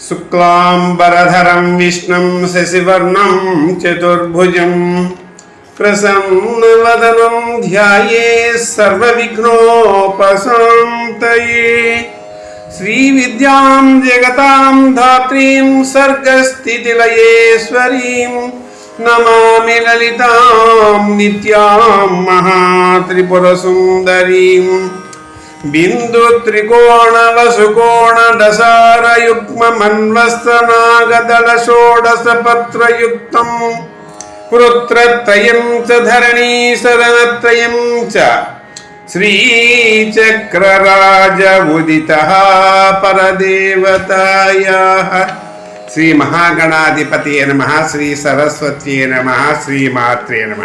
शुक्लाम्बरधरं विष्णुं शशिवर्णं चतुर्भुजं प्रसन्नवदनं ध्याये सर्वविघ्नोपशान्तये। श्रीविद्यां जगतां धात्रीं सर्गस्थितिलयेश्वरीं नमामि ललितां नित्यां महात्रिपुरसुन्दरीम्। బిందు త్రికోణ వసుకోణ దశారయుగ్మ మన్వస్తనాగదళ షోడశ పత్రయుక్తం వృత్రత్రయం చ ధరణీ శరణత్రయం చ శ్రీచక్రరాజ ఉదిత పరదేవతాయా. శ్రీ మహాగణాధిపతి నమ శ్రీ సరస్వతి నమ శ్రీమాత్రే నమ.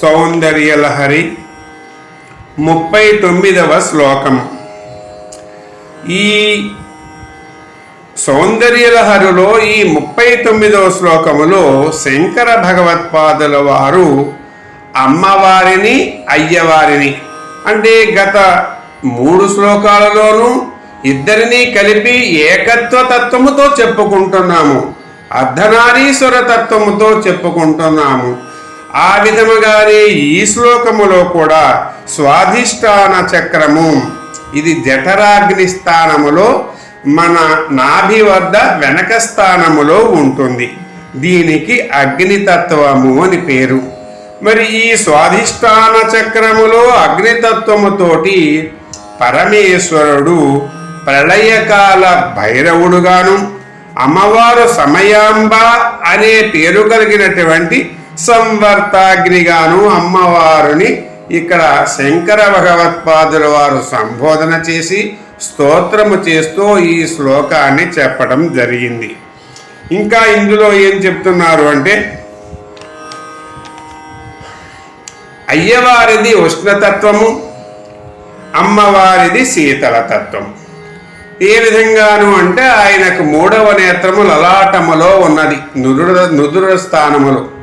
సౌందర్యలహరి ముప్పై తొమ్మిదవ శ్లోకం. ఈ సౌందర్యలహరులో ఈ ముప్పై తొమ్మిదవ శ్లోకములో శంకర భగవత్పాదుల వారు అమ్మవారిని అయ్యవారిని అంటే గత మూడు శ్లోకాలలోనూ ఇద్దరినీ కలిపి ఏకత్వ తత్వముతో చెప్పుకుంటున్నాము అర్ధనారీశ్వర తత్వముతో చెప్పుకుంటున్నాము. ఆ విధముగానే ఈ శ్లోకములో కూడా స్వాధిష్టాన చక్రము. ఇది జఠరాగ్ని స్థానములో మన నాభి వద్ద వెనక స్థానములో ఉంటుంది. దీనికి అగ్నితత్వము అని పేరు. మరి ఈ స్వాధిష్టాన చక్రములో అగ్నితత్వముతోటి పరమేశ్వరుడు ప్రళయకాల భైరవుడుగాను అమ్మవారు సమయాంబ అనే పేరు కలిగినటువంటి సంవర్తాగ్నిగాను అమ్మవారిని ఇక్కడ శంకర భగవత్పాదుల వారు సంబోధన చేసి స్తోత్రము చేస్తూ ఈ శ్లోకాన్ని చెప్పడం జరిగింది. ఇంకా ఇందులో ఏం చెప్తున్నారు అంటే అయ్యవారిది ఉష్ణతత్వము అమ్మవారిది శీతల తత్వం ఏ విధంగాను అంటే ఆయనకు మూడవ నేత్రము లలాటములో ఉన్నది నుదుర నుదుర స్థానములు.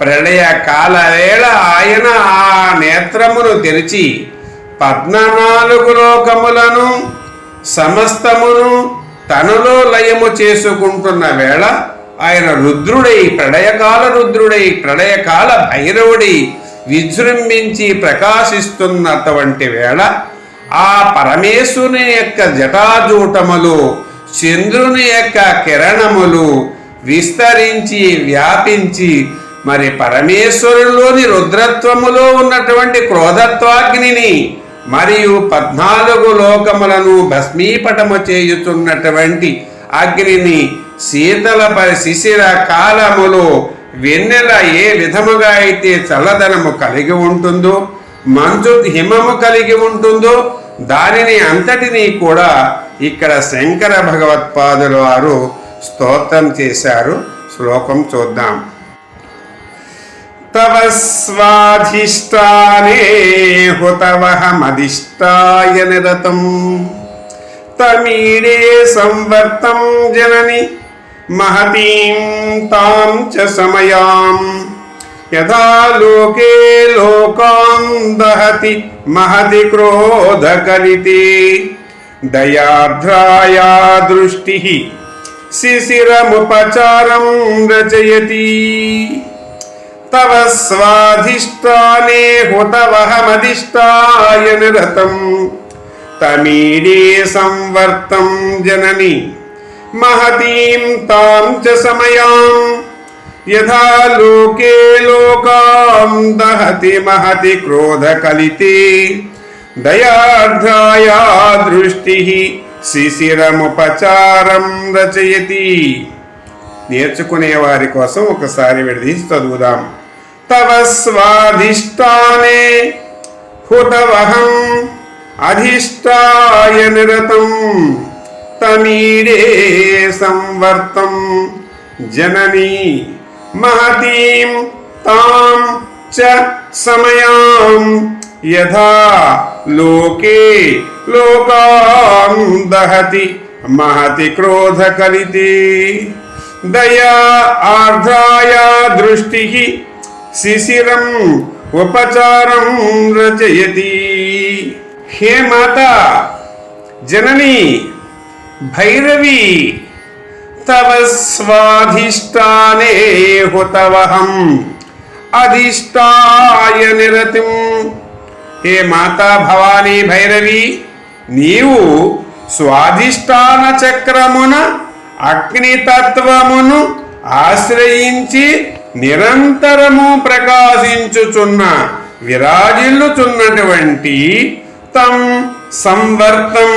ప్రళయ కాలవేళ ఆయన ఆ నేత్రమును తెరిచి పద్నాలుగు లోకములను సమస్తమును తనలో లయము చేసుకుంటున్న వేళ ఆయన రుద్రుడై ప్రళయకాల రుద్రుడై ప్రళయకాల భైరవుడై విజృంభించి ప్రకాశిస్తున్నటువంటి వేళ ఆ పరమేశ్వరుని యొక్క జటాజూటములు చంద్రుని యొక్క కిరణములు విస్తరించి వ్యాపించి మరి పరమేశ్వరులోని రుద్రత్వములో ఉన్నటువంటి క్రోధత్వాగ్నిని మరియు పద్నాలుగు లోకములను భస్మీపటము చేయుచున్నటువంటి అగ్నిని శీతల పరి శిశిర కాలములో వెన్నెల ఏ విధముగా అయితే చల్లదనము కలిగి ఉంటుందో మంచు హిమము కలిగి ఉంటుందో దానిని అంతటినీ కూడా ఇక్కడ శంకర భగవత్పాదుల వారు స్తోత్రం చేశారు. శ్లోకం చూద్దాం. తవ స్వాధిష్టానే హుతవహమధిష్టాయ నిరతం తమీడే సంవర్తం జనని మహతీం తాం చ సమయాం యథా లోకే లోకాన్ దహతి మహతి క్రోధకలితే దయార్ద్రాయా దృష్టి శిశిరముపచారం రచయతి తవ స్వాధిష్టానే హుతవహమధిష్టాయ నిరతం తమీడే సంవర్తం జనని మహతీం తాం చ సమయాం యథా లోకే లోకాం దహతి మహతి క్రోధకలితే దయార్ధాయా దృష్టి శిశిరముపచారం రచయతి నేర్చుకునే వారి కోసం ఒకసారి విడదీసి చదువుదాం. తవ స్వాధిష్టానే హుతవహం అధిష్టాయ నిరతం తమీడే సంవర్తం జననీ మహతీం తాం చ సమయాం యథా లోకే లోకాం దహతి మహతి క్రోధకలితే దయా ఆర్ద్రాయా దృష్టి శిశిరం ఉపచారం రచయతి. హే మాత జనని భైరవి తవ స్వాధిష్టానే హుతవహం అధిష్టాయ నిరతిం. హే మాతా భవానీ భైరవి నీవు స్వాధిష్టాన చక్రమున అగ్నితత్వమును ఆశ్రయించి నిరంతరము ప్రకాశించుచున్న విరాజిల్లుచున్నటువంటి తం సంవర్తం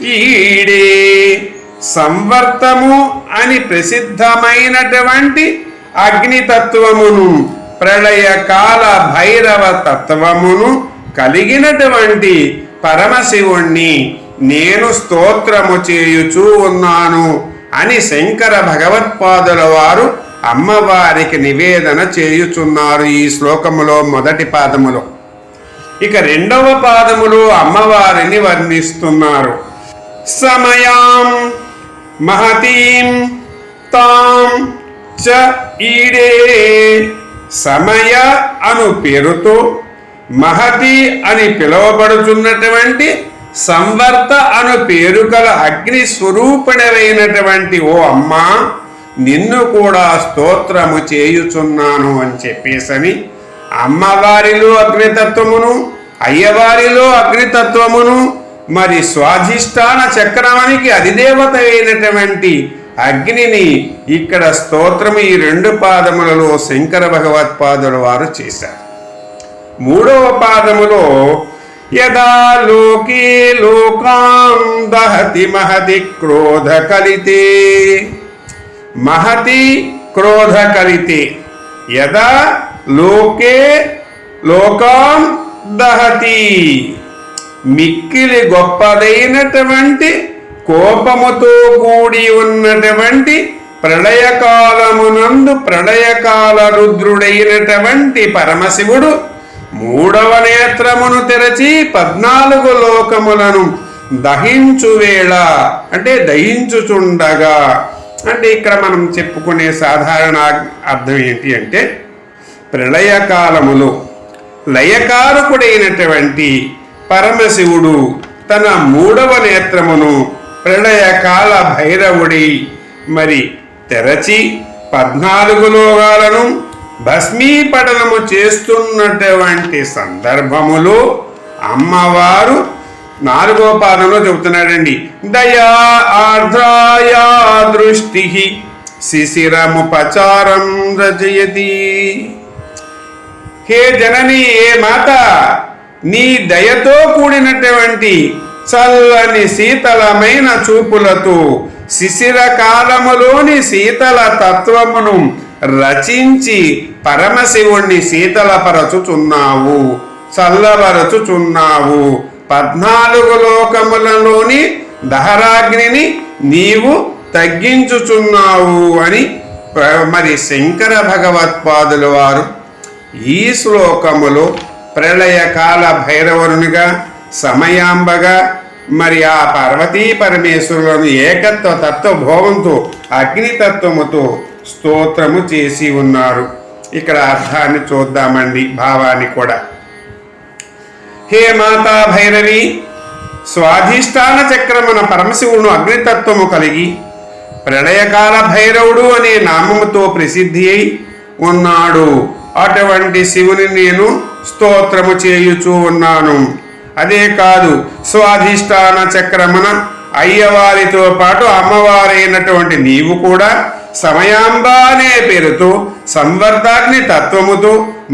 ఈడే. సంవర్తము అని ప్రసిద్ధమైనటువంటి అగ్నితత్వమును ప్రళయకాల భైరవ తత్వమును కలిగినటువంటి పరమశివుణ్ణి నేను స్తోత్రము చేయుచూ ఉన్నాను అని శంకర భగవత్పాదుల వారు అమ్మవారికి నివేదన చేయుచున్నారు ఈ శ్లోకములో మొదటి పాదములో. ఇక రెండవ పాదములో అమ్మవారిని వర్ణిస్తున్నారు. సమయాం మహతీం తాం చ ఈడే సమయ అను పేరుతో మహతి అని పిలువబడుచున్నటువంటి సంవర్త అను పేరు గల అగ్ని స్వరూపిణమైనటువంటి ఓ అమ్మా నిన్ను కూడా స్తోత్రము చేయుచున్నాను అని చెప్పేసని అమ్మవారిలో అగ్నితత్వమును అయ్యవారిలో అగ్నితత్వమును మరి స్వాధిష్టాన చక్రానికి అధిదేవత అయినటువంటి అగ్నిని ఇక్కడ స్తోత్రము ఈ రెండు పాదములలో శంకర భగవత్పాదుల వారు చేశారు. మూడవ పాదములో యదా లోకే లోకాం దహతి మహతి క్రోధ కలితే మహతి క్రోధకరితే. యదా లోకే లోకాం దహతి. మిక్కిలి గొప్పదైనటువంటి కోపముతో కూడి ఉన్నటువంటి ప్రళయకాలమునందు ప్రళయకాల రుద్రుడైనటువంటి పరమశివుడు మూడవ నేత్రమును తెరచి పద్నాలుగు లోకములను దహించు వేళ అంటే దహించుచుండగా అంటే ఇక్కడ మనం చెప్పుకునే సాధారణ అర్థం ఏంటి అంటే ప్రళయకాలములో లయకారకుడైనటువంటి పరమశివుడు తన మూడవ నేత్రమును ప్రళయకాల భైరవుడి మరి తెరచి పద్నాలుగు లోగాలను భస్మీపటనము చేస్తున్నటువంటి సందర్భములో అమ్మవారు నాలుగో పాదంలో చెబుతున్నాడండి దయా ఆర్ద్రాయా దృష్టి శిశిరముపచారం రచయతి హే జనని ఏ మాత నీ దయతో కూడినటువంటి చల్లని శీతలమైన చూపులతో శిశిర కాలములోని శీతల తత్వమును రచించి పరమశివుణ్ణి శీతలపరచుచున్నావు చల్లబరచుచున్నావు. పద్నాలుగు లోకములలోని దహరాగ్నిని నీవు తగ్గించుచున్నావు అని ప్ర- మరి శంకర భగవత్పాదుల వారు ఈ శ్లోకములో ప్రళయకాల భైరవరునిగా సమయాంబగా మరి ఆ పార్వతీ పరమేశ్వరులను ఏకత్వ తత్వభోవంతో అగ్నితత్వముతో స్తోత్రము చేసి ఉన్నారు. ఇక్కడ అర్థాన్ని చూద్దామండి భావాన్ని కూడా. హే మాతా భైరవి స్వాధిష్టాన చక్రమున పరమశివుడు అగ్నితత్వము కలిగి ప్రళయకాల భైరవుడు అనే నామముతో ప్రసిద్ధి అయి ఉన్నాడు. అటువంటి శివుని నేను స్తోత్రము చేయుచూ ఉన్నాను. అదే కాదు స్వాధిష్టాన చక్రమున అయ్యవారితో పాటు అమ్మవారైనటువంటి నీవు కూడా సమయాంబా అనే పేరుతో సంవర్ధాగ్ని తత్వముతో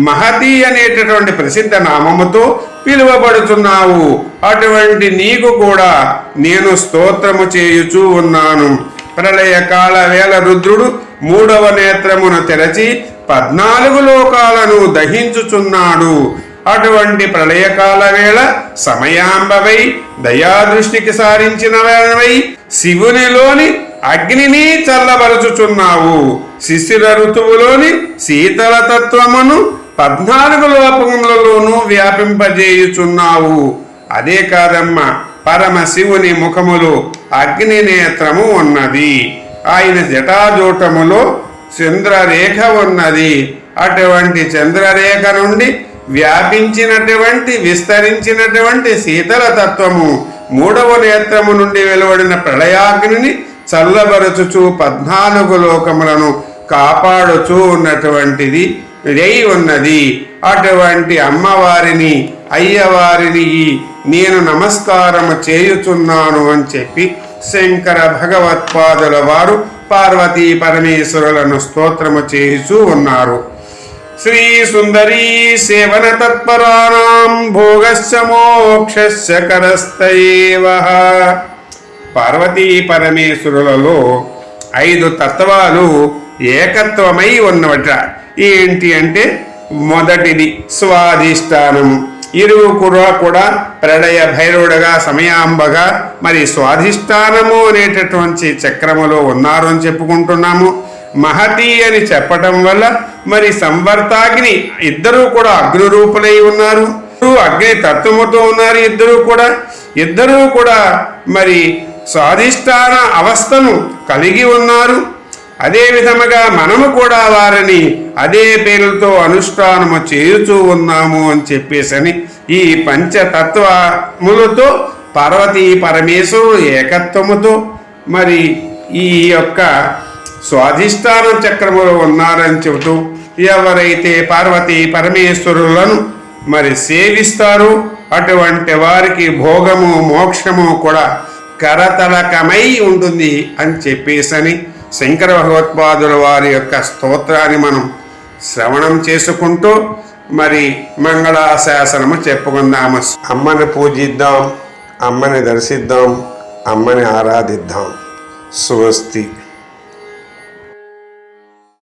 మహతి అనేటటువంటి ప్రసిద్ధ నామముతో పిలువబడుతున్నావు అటువంటి నీకు కూడా నేను స్తోత్రము చేయుచూ ఉన్నాను. ప్రళయకాల వేళ రుద్రుడు మూడవ నేత్రమును తెరచి పద్నాలుగు లోకాలను దహించుచున్నాడు. అటువంటి ప్రళయకాల వేళ సమయాంబవై దయాదృష్టికి సారించిన వేళవై శివునిలోని అగ్నిని చల్లబరుచుచున్నావు. శిశిర ఋతువులోని శీతల తత్వమును పద్నాలుగు లోపములలోనూ వ్యాపింపజేయుచున్నావు. అదే కాదమ్మా పరమశివుని ముఖములో అగ్ని నేత్రము ఉన్నది. ఆయన జటాజూటములో చంద్రరేఖ ఉన్నది. అటువంటి చంద్రరేఖ నుండి వ్యాపించినటువంటి విస్తరించినటువంటి శీతల తత్వము మూడవ నేత్రము నుండి వెలువడిన ప్రళయాగ్నిని చల్లబరచుచు పద్నాలుగు లోకములను కాపాడుచూ ఉన్నటువంటిది రై ఉన్నది. అటువంటి అమ్మవారిని అయ్యవారిని నేను నమస్కారము చేయుచున్నాను అని చెప్పి శంకర భగవత్పాదుల వారు పార్వతీ పరమేశ్వరులను స్తోత్రము చేయుచూ ఉన్నారు. శ్రీ సుందరీ సేవన తత్పరాణం భోగశ్చ మోక్షస్య కరస్తైవ పార్వతీ పరమేశ్వరులలో ఐదు తత్వాలు ఏకత్వమై ఉన్నవట. ఏంటి అంటే మొదటిది స్వాధిష్టానం ఇరువు కూడా కూడా ప్రళయ భైరవుడుగా సమయాంబగా మరి స్వాధిష్టానము అనేటటువంటి చక్రములో ఉన్నారు అని చెప్పుకుంటున్నాము. మహతి అని చెప్పటం వల్ల మరి సంవర్తాగ్ని ఇద్దరూ కూడా అగ్ని రూపులై ఉన్నారు. అగ్ని తత్వముతో ఉన్నారు ఇద్దరూ కూడా. ఇద్దరూ కూడా మరి స్వాధిష్టాన అవస్థను కలిగి ఉన్నారు. అదే విధముగా మనము కూడా వారిని అదే పేరుతో అనుష్ఠానము చేయుచూ ఉన్నాము అని చెప్పేసని ఈ పంచతత్వములతో పార్వతీ పరమేశ్వరుడు ఏకత్వముతో మరి ఈ యొక్క స్వాధిష్టాన చక్రములో ఉన్నారని చెబుతూ ఎవరైతే పార్వతీ పరమేశ్వరులను మరి సేవిస్తారో అటువంటి వారికి భోగము మోక్షము కూడా కరతలకమై ఉంటుంది అని చెప్పేసని శంకర భగవత్పాదుల వారి యొక్క స్తోత్రాన్ని మనం శ్రవణం చేసుకుంటూ మరి మంగళాశాసనము చెప్పుకుందాము. అమ్మని పూజిద్దాం అమ్మని దర్శిద్దాం అమ్మని ఆరాధిద్దాం. స్వస్తి.